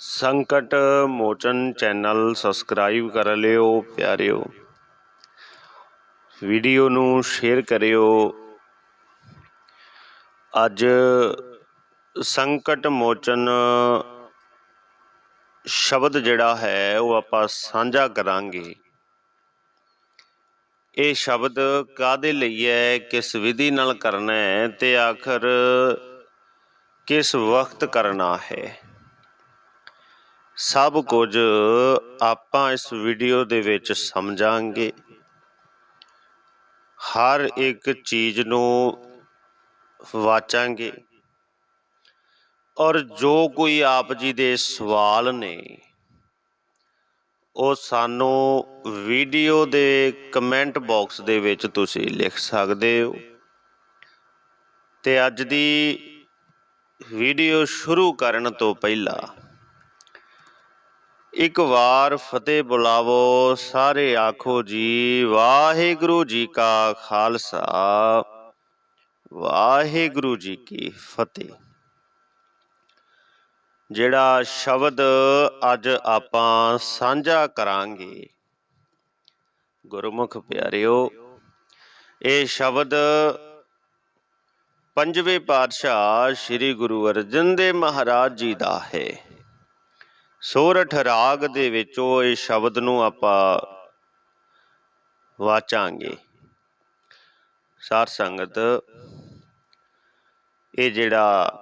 ਸੰਕਟ ਮੋਚਨ channel subscribe ਕਰ ਲਿਓ, ਪਿਆਰਿਓ। ਵੀਡੀਓ ਨੂੰ ਸ਼ੇਅਰ ਕਰਿਓ। ਅੱਜ ਸੰਕਟ ਮੋਚਨ ਸ਼ਬਦ ਜਿਹੜਾ ਹੈ, ਉਹ ਆਪਾਂ ਸਾਂਝਾ ਕਰਾਂਗੇ। ਇਹ ਸ਼ਬਦ ਕਾਦੇ ਲਈ ਹੈ, ਕਿਸ ਵਿਧੀ ਨਾਲ ਕਰਨਾ ਹੈ ਤੇ ਆਖਰ ਕਿਸ ਵਕਤ ਕਰਨਾ ਹੈ? ਸਭ ਕੁਝ ਆਪਾਂ ਇਸ ਵੀਡੀਓ ਦੇ ਵਿੱਚ ਸਮਝਾਂਗੇ। ਹਰ ਇੱਕ ਚੀਜ਼ ਨੂੰ ਵਾਚਾਂਗੇ। ਔਰ ਜੋ ਕੋਈ ਆਪ ਜੀ ਦੇ ਸਵਾਲ ਨੇ, ਉਹ ਸਾਨੂੰ ਵੀਡੀਓ ਦੇ ਕਮੈਂਟ ਬਾਕਸ ਦੇ ਵਿੱਚ ਤੁਸੀਂ ਲਿਖ ਸਕਦੇ ਹੋ। ਤੇ ਅੱਜ ਦੀ ਵੀਡੀਓ ਸ਼ੁਰੂ ਕਰਨ ਤੋਂ ਪਹਿਲਾਂ ਇੱਕ ਵਾਰ ਫਤਿਹ ਬੁਲਾਵੋ, ਸਾਰੇ ਆਖੋ ਜੀ, ਵਾਹਿਗੁਰੂ ਜੀ ਕਾ ਖਾਲਸਾ। ਵਾਹਿਗੁਰੂ ਜੀ ਕੀ ਫਤਿਹ। ਜਿਹੜਾ ਸ਼ਬਦ ਅੱਜ ਆਪਾਂ ਸਾਂਝਾ ਕਰਾਂਗੇ, ਗੁਰਮੁਖ ਪਿਆਰਿਓ, ਇਹ ਸ਼ਬਦ ਪੰਜਵੇਂ ਪਾਤਸ਼ਾਹ ਸ੍ਰੀ ਗੁਰੂ ਅਰਜਨ ਦੇਵ ਮਹਾਰਾਜ ਜੀ ਦਾ ਹੈ। ਸੋਰਠ ਰਾਗ ਦੇ ਵਿੱਚੋਂ ਇਹ ਸ਼ਬਦ ਨੂੰ ਆਪਾਂ ਵਾਚਾਂਗੇ। ਸਾਰ ਸੰਗਤ, ਇਹ ਜਿਹੜਾ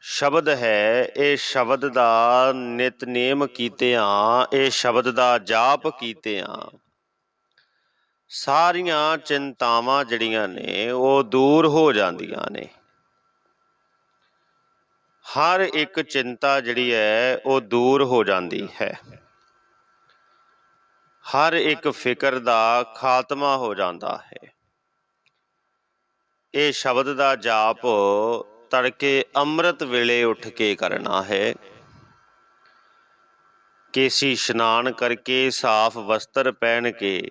ਸ਼ਬਦ ਹੈ, ਇਹ ਸ਼ਬਦ ਦਾ ਨਿਤਨੇਮ ਕੀਤੇ ਆ, ਇਹ ਸ਼ਬਦ ਦਾ ਜਾਪ ਕੀਤੇ ਆ। ਸਾਰੀਆਂ ਚਿੰਤਾਵਾਂ ਜਿਹੜੀਆਂ ਨੇ, ਉਹ ਦੂਰ ਹੋ ਜਾਂਦੀਆਂ ਨੇ। ਹਰ ਇੱਕ ਚਿੰਤਾ ਜਿਹੜੀ ਹੈ, ਉਹ ਦੂਰ ਹੋ ਜਾਂਦੀ ਹੈ। ਹਰ ਇੱਕ ਫਿਕਰ ਦਾ ਖਾਤਮਾ ਹੋ ਜਾਂਦਾ ਹੈ। ਇਹ ਸ਼ਬਦ ਦਾ ਜਾਪ ਤੜਕੇ ਅੰਮ੍ਰਿਤ ਵੇਲੇ ਉੱਠ ਕੇ ਕਰਨਾ ਹੈ। ਕੇਸੀ ਇਸ਼ਨਾਨ ਕਰਕੇ ਸਾਫ਼ ਵਸਤਰ ਪਹਿਨ ਕੇ,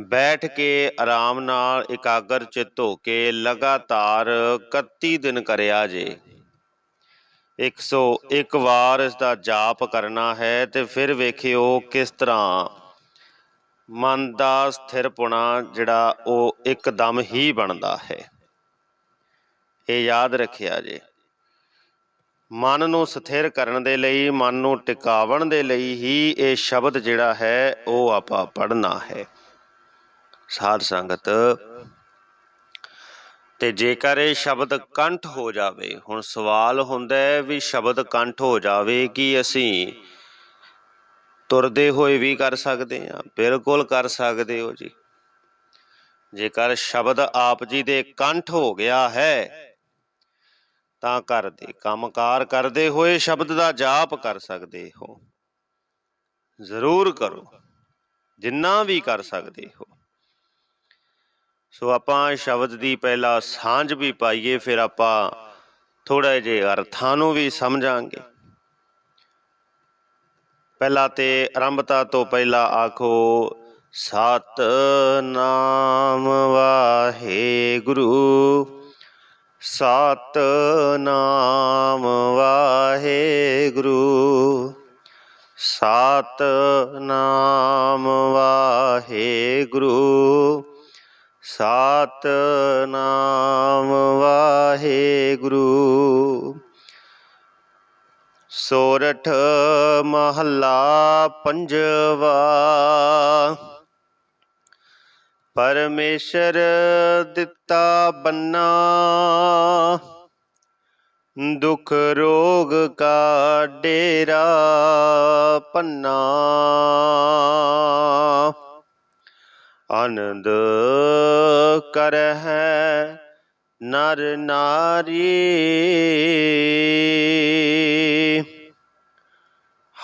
ਬੈਠ ਕੇ ਆਰਾਮ ਨਾਲ ਇਕਾਗਰ ਚਿੱਤ ਹੋ ਕੇ ਲਗਾਤਾਰ 31 ਦਿਨ ਕਰਿਆ ਜੇ। 101 ਵਾਰ ਇਸ ਦਾ ਜਾਪ ਕਰਨਾ ਹੈ ਤੇ ਫਿਰ ਵੇਖਿਓ ਕਿਸ ਤਰ੍ਹਾਂ। ਮਨ ਦਾ ਸਥਿਰਪੁਣਾ ਜਿਹੜਾ ਉਹ ਇੱਕਦਮ ਹੀ ਬਣਦਾ ਹੈ। ਇਹ ਯਾਦ ਰੱਖਿਆ ਜੇ। ਮਨ ਨੂੰ ਸਥਿਰ ਕਰਨ ਦੇ ਲਈ, ਮਨ ਨੂੰ ਟਿਕਾਵਣ ਦੇ ਲਈ ਹੀ ਇਹ ਸ਼ਬਦ ਜਿਹੜਾ ਹੈ ਉਹ ਆਪਾਂ ਪੜ੍ਹਨਾ ਹੈ। ਸਾਧ ਸੰਗਤ ਤੇ ਜੇਕਰ ਇਹ ਸ਼ਬਦ ਕੰਠ ਹੋ ਜਾਵੇ, ਹੁਣ ਸਵਾਲ ਹੁੰਦਾ ਹੈ ਵੀ ਸ਼ਬਦ ਕੰਠ ਹੋ ਜਾਵੇ ਕਿ ਅਸੀਂ ਤੁਰਦੇ ਹੋਏ ਵੀ ਕਰ ਸਕਦੇ ਹਾਂ? ਬਿਲਕੁਲ ਕਰ ਸਕਦੇ ਹੋ ਜੀ। ਜੇਕਰ ਸ਼ਬਦ ਆਪ ਜੀ ਦੇ ਕੰਠ ਹੋ ਗਿਆ ਹੈ, ਤਾਂ ਕਰਦੇ ਕੰਮਕਾਰ ਕਰਦੇ ਹੋਏ ਸ਼ਬਦ ਦਾ ਜਾਪ ਕਰ ਸਕਦੇ ਹੋ। ਜ਼ਰੂਰ ਕਰੋ। ਜਿੰਨਾ ਵੀ ਕਰ ਸਕਦੇ ਹੋ। ਸੋ ਆਪਾਂ ਸ਼ਬਦ ਦੀ ਪਹਿਲਾ ਸਾਂਝ ਵੀ ਪਾਈਏ, ਫਿਰ ਆਪਾਂ ਥੋੜਾ ਜਿਹਾ ਅਰਥਾਂ ਨੂੰ ਵੀ ਸਮਝਾਂਗੇ। ਪਹਿਲਾ ਤੇ ਆਰੰਭਤਾ ਤੋਂ ਪਹਿਲਾਂ ਆਖੋ ਸਤ ਨਾਮ ਵਾਹਿਗੁਰੂ ਸਤ ਨਾਮ ਵਾਹਿਗੁਰੂ ਸਤ ਨਾਮ ਵਾਹਿਗੁਰੂ। ਸਤ ਨਾਮ ਵਾਹਿਗੁਰੂ। ਸੋਰਠ ਮਹੱਲਾ ਪੰਜਵਾ। ਪਰਮੇਸ਼ਰ ਦਿੱਤਾ ਬੰਨਾ। ਦੁਖ ਰੋਗ ਕਾ ਡੇਰਾ ਪੰਨਾ। ਆਨੰਦ ਕਰ ਹੈ ਨਰ ਨਾਰੀ।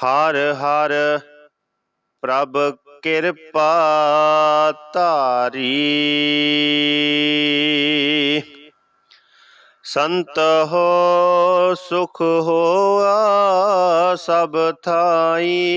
ਹਰ ਹਰ ਪ੍ਰਭ ਕਿਰਪਾ ਧਾਰੀ। ਸੰਤ ਹੋ, ਸੁਖ ਹੋਆ ਸਭ ਥਾਈ।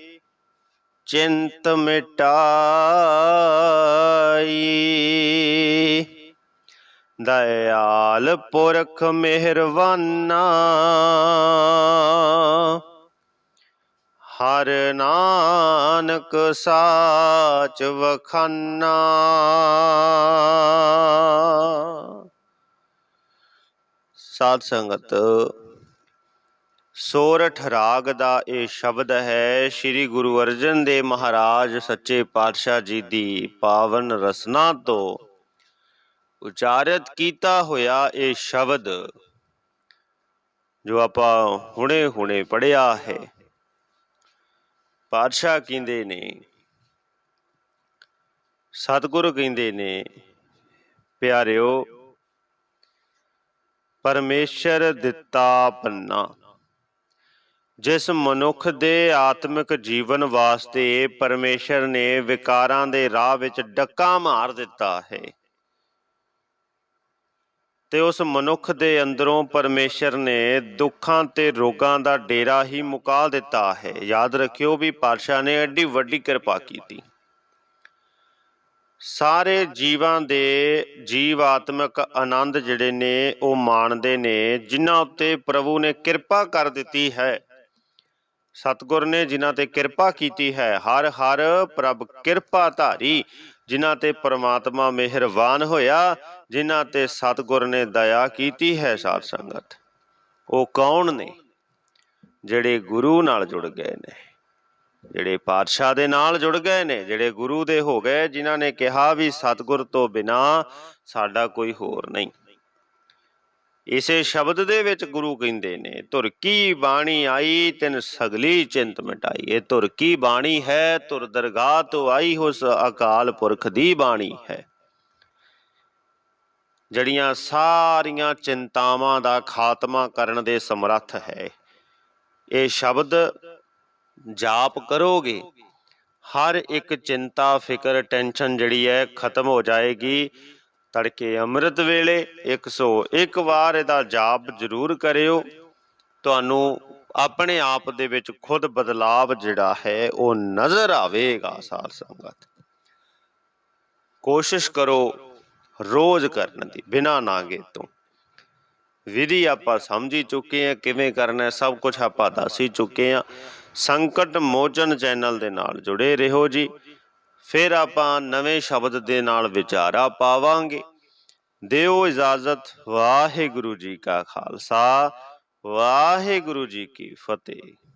ਚਿੰਤ ਮਿਟਾਈ। ਦਇਆਲ ਪੁਰਖ ਮਿਹਰਵਾਨਾ। ਹਰ ਨਾਨਕ ਸਾਚ ਵਖਾਨਾ। ਸਾਧ ਸੰਗਤ ਸੋਰਠ ਰਾਗ ਦਾ ਇਹ ਸ਼ਬਦ ਹੈ, ਸ੍ਰੀ ਗੁਰੂ ਅਰਜਨ ਦੇਵ ਮਹਾਰਾਜ ਸੱਚੇ ਪਾਤਸ਼ਾਹ ਜੀ ਦੀ ਪਾਵਨ ਰਸਨਾ ਤੋਂ। ਉਚਾਰਿਤ ਕੀਤਾ ਹੋਇਆ ਇਹ ਸ਼ਬਦ ਜੋ ਆਪਾਂ ਹੁਣੇ ਹੁਣੇ ਪੜਿਆ ਹੈ। ਪਾਤਸ਼ਾਹ ਕਹਿੰਦੇ ਨੇ, ਸਤਿਗੁਰੂ ਕਹਿੰਦੇ ਨੇ, ਪਿਆਰਿਓ, ਪਰਮੇਸ਼ਰ ਦਿੱਤਾ ਪੰਨਾ। ਜਿਸ ਮਨੁੱਖ ਦੇ ਆਤਮਿਕ ਜੀਵਨ ਵਾਸਤੇ ਪਰਮੇਸ਼ਰ ਨੇ ਵਿਕਾਰਾਂ ਦੇ ਰਾਹ ਵਿੱਚ ਡੱਕਾ ਮਾਰ ਦਿੱਤਾ ਹੈ। ਤੇ ਉਸ ਮਨੁੱਖ ਦੇ ਅੰਦਰੋਂ ਪਰਮੇਸ਼ਰ ਨੇ ਦੁੱਖਾਂ ਤੇ ਰੋਗਾਂ ਦਾ ਡੇਰਾ ਹੀ ਮੁਕਾ ਦਿੱਤਾ ਹੈ। ਯਾਦ ਰੱਖਿਓ ਵੀ ਪਾਤਸ਼ਾਹ ਨੇ ਐਡੀ ਵੱਡੀ ਕਿਰਪਾ ਕੀਤੀ। ਸਾਰੇ ਜੀਵਾਂ ਦੇ ਜੀਵ ਆਤਮਿਕ ਆਨੰਦ ਜਿਹੜੇ ਨੇ ਉਹ ਮਾਣਦੇ ਨੇ, ਜਿਨ੍ਹਾਂ ਉੱਤੇ ਪ੍ਰਭੂ ਨੇ ਕਿਰਪਾ ਕਰ ਦਿੱਤੀ ਹੈ। ਸਤਿਗੁਰ ਨੇ ਜਿਨ੍ਹਾਂ ਤੇ ਕਿਰਪਾ ਕੀਤੀ ਹੈ, ਹਰ ਹਰ ਪ੍ਰਭ ਕਿਰਪਾ ਧਾਰੀ ਜਿਨ੍ਹਾਂ ਤੇ ਪ੍ਰਮਾਤਮਾ ਮਿਹਰਬਾਨ ਹੋਇਆ, ਜਿਨ੍ਹਾਂ ਤੇ ਸਤਿਗੁਰ ਨੇ ਦਇਆ ਕੀਤੀ ਹੈ ਸਾਧ ਸੰਗਤ। ਉਹ ਕੌਣ ਨੇ? ਜਿਹੜੇ ਗੁਰੂ ਨਾਲ ਜੁੜ ਗਏ ਨੇ, ਜਿਹੜੇ ਪਾਤਸ਼ਾਹ ਦੇ ਨਾਲ ਜੁੜ ਗਏ ਨੇ, ਜਿਹੜੇ ਗੁਰੂ ਦੇ ਹੋ ਗਏ, ਜਿਨ੍ਹਾਂ ਨੇ ਕਿਹਾ ਵੀ ਸਤਿਗੁਰ ਤੋਂ ਬਿਨਾ ਸਾਡਾ ਕੋਈ ਹੋਰ ਨਹੀਂ। ਇਸੇ ਸ਼ਬਦ ਦੇ ਵਿੱਚ ਗੁਰੂ ਕਹਿੰਦੇ ਨੇ, ਧੁਰ ਕੀ ਬਾਣੀ ਆਈ, ਤਿਨ ਸਗਲੀ ਚਿੰਤ ਮਿਟਾਈ। ਇਹ ਧੁਰ ਕੀ ਬਾਣੀ ਹੈ, ਧੁਰ ਦਰਗਾਹ ਤੋਂ ਆਈ ਉਸ ਅਕਾਲ ਪੁਰਖ ਦੀ ਬਾਣੀ ਹੈ। ਜੜੀਆਂ ਸਾਰੀਆਂ ਚਿੰਤਾਵਾਂ ਦਾ ਖਾਤਮਾ ਕਰਨ ਦੇ ਸਮਰੱਥ ਹੈ, ਇਹ ਸ਼ਬਦ ਜਾਪ ਕਰੋਗੇ, ਹਰ ਇੱਕ ਚਿੰਤਾ, ਫਿਕਰ, ਟੈਨਸ਼ਨ ਜਿਹੜੀ ਹੈ, ਖਤਮ ਹੋ ਜਾਏਗੀ। ਤੜਕੇ ਅੰਮ੍ਰਿਤ ਵੇਲੇ 101 ਵਾਰ ਇਹਦਾ ਜਾਪ ਜ਼ਰੂਰ ਕਰਿਓ। ਤੁਹਾਨੂੰ ਆਪਣੇ ਆਪ ਦੇ ਵਿੱਚ ਖੁਦ ਬਦਲਾਵ ਜਿਹੜਾ ਹੈ, ਉਹ ਨਜ਼ਰ ਆਵੇਗਾ ਸਾਧ ਸੰਗਤ। ਕੋਸ਼ਿਸ਼ ਕਰੋ ਰੋਜ਼ ਕਰਨ ਦੀ, ਬਿਨਾ ਨਾਗੇ ਤੋਂ। ਵਿਧੀ ਆਪਾਂ ਸਮਝੀ ਚੁੱਕੇ ਹਾਂ, ਕਿਵੇਂ ਕਰਨਾ ਹੈ, ਸਭ ਕੁਝ ਆਪਾਂ ਦੱਸ ਹੀ ਚੁੱਕੇ ਹਾਂ। ਸੰਕਟ ਮੋਚਨ ਚੈਨਲ ਦੇ ਨਾਲ ਜੁੜੇ ਰਹੋ ਜੀ। ਫਿਰ ਆਪਾਂ ਨਵੇਂ ਸ਼ਬਦ ਦੇ ਨਾਲ ਵਿਚਾਰਾ ਪਾਵਾਂਗੇ। ਦਿਓ ਇਜਾਜ਼ਤ, ਵਾਹਿਗੁਰੂ ਜੀ ਕਾ ਖਾਲਸਾ, ਵਾਹਿਗੁਰੂ ਜੀ ਕੀ ਫਤਿਹ।